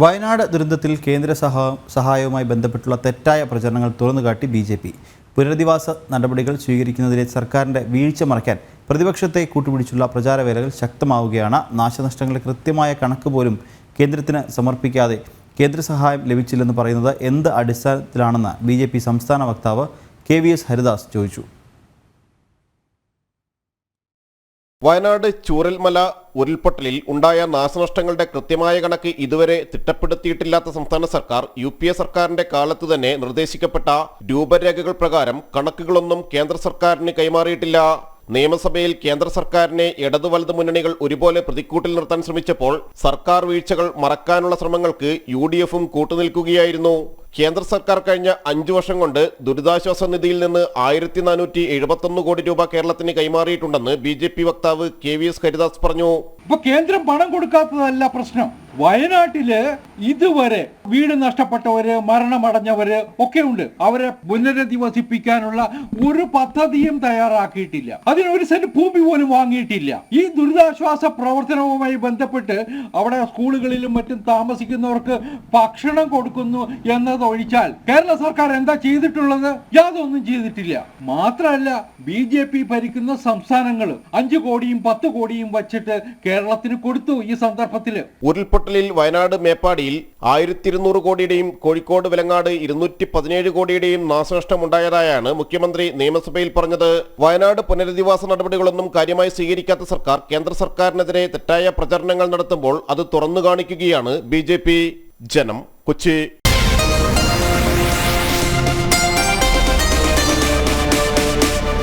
വയനാട് ദുരന്തത്തിൽ കേന്ദ്ര സഹാ സഹായവുമായി ബന്ധപ്പെട്ടുള്ള തെറ്റായ പ്രചരണങ്ങൾ തുറന്നുകാട്ടി ബി ജെ പി. പുനരധിവാസ നടപടികൾ സ്വീകരിക്കുന്നതിലെ സർക്കാരിന്റെ വീഴ്ച മറയ്ക്കാൻ പ്രതിപക്ഷത്തെ കൂട്ടുപിടിച്ചുള്ള പ്രചാരവേലകൾ ശക്തമാവുകയാണ്. നാശനഷ്ടങ്ങളുടെ കൃത്യമായ കണക്ക് പോലും കേന്ദ്രത്തിന് സമർപ്പിക്കാതെ കേന്ദ്ര സഹായം ലഭിച്ചില്ലെന്ന് പറയുന്നത് എന്ത് അടിസ്ഥാനത്തിലാണെന്ന് ബി സംസ്ഥാന വക്താവ് കെ ഹരിദാസ് ചോദിച്ചു. വയനാട് ചൂരൽമല ഉരുൾപൊട്ടലിൽ ഉണ്ടായ നാശനഷ്ടങ്ങളുടെ കൃത്യമായ കണക്ക് ഇതുവരെ തിട്ടപ്പെടുത്തിയിട്ടില്ലാത്ത സംസ്ഥാന സർക്കാർ യു പി എ സർക്കാരിന്റെ കാലത്ത് തന്നെ നിർദ്ദേശിക്കപ്പെട്ട രൂപരേഖകൾ പ്രകാരം കണക്കുകളൊന്നും കേന്ദ്ര സർക്കാരിന് കൈമാറിയിട്ടില്ല. നിയമസഭയിൽ കേന്ദ്ര സർക്കാരിനെ ഇടതു വലത് മുന്നണികൾ ഒരുപോലെ പ്രതിക്കൂട്ടിൽ നിർത്താൻ ശ്രമിച്ചപ്പോൾ സർക്കാർ വീഴ്ചകൾ മറക്കാനുള്ള ശ്രമങ്ങൾക്ക് യു ഡി എഫും കൂട്ടുനിൽക്കുകയായിരുന്നു. കേന്ദ്ര സർക്കാർ കഴിഞ്ഞ അഞ്ചു വർഷം കൊണ്ട് ദുരിതാശ്വാസ നിധിയിൽ നിന്ന് ആയിരത്തി നാനൂറ്റി എഴുപത്തൊന്ന് കോടി രൂപ കേരളത്തിന് കൈമാറിയിട്ടുണ്ടെന്ന് ബി ജെ പി വക്താവ് കെ വി എസ് ഹരിദാസ് പറഞ്ഞു. ഇപ്പൊ കേന്ദ്രം പണം കൊടുക്കാത്തതല്ല പ്രശ്നം. വയനാട്ടിൽ ഇതുവരെ വീട് നഷ്ടപ്പെട്ടവര് മരണമടഞ്ഞവര് ഒക്കെ ഉണ്ട് അവരെ പുനരധിവസിപ്പിക്കാനുള്ള ഒരു പദ്ധതിയും തയ്യാറാക്കിയിട്ടില്ല. അതിന് ഒരു സെന്റ് ഭൂമി പോലും വാങ്ങിയിട്ടില്ല. ഈ ദുരിതാശ്വാസ പ്രവർത്തനവുമായി ബന്ധപ്പെട്ട് അവിടെ സ്കൂളുകളിലും മറ്റും താമസിക്കുന്നവർക്ക് ഭക്ഷണം കൊടുക്കുന്നു എന്നതൊഴിച്ചാൽ കേരള സർക്കാർ എന്താ ചെയ്തിട്ടുള്ളത്? യാതൊന്നും ചെയ്തിട്ടില്ല. മാത്രമല്ല ബി ജെ പി ഭരിക്കുന്ന സംസ്ഥാനങ്ങൾ അഞ്ചു കോടിയും പത്ത് കോടിയും വച്ചിട്ട് കേരളത്തിന് കൊടുത്തു ഈ സന്ദർഭത്തിൽ ഉരുൾപൊട്ടലിൽ വയനാട് മേപ്പാടിയിൽ ആയിരത്തി ഇരുന്നൂറ് കോടിയുടെയും കോഴിക്കോട് വിലങ്ങാട് ഇരുന്നൂറ്റി പതിനേഴ് കോടിയുടെയും നാശനഷ്ടമുണ്ടായതായാണ് മുഖ്യമന്ത്രി നിയമസഭയിൽ പറഞ്ഞത്. വയനാട് പുനരധിവാസ നടപടികളൊന്നും കാര്യമായി സ്വീകരിക്കാത്ത സർക്കാർ കേന്ദ്ര സർക്കാരിനെതിരെ തെറ്റായ പ്രചരണങ്ങൾ നടത്തുമ്പോൾ അത് തുറന്നു കാണിക്കുകയാണ് ബി ജനം കൊച്ചി.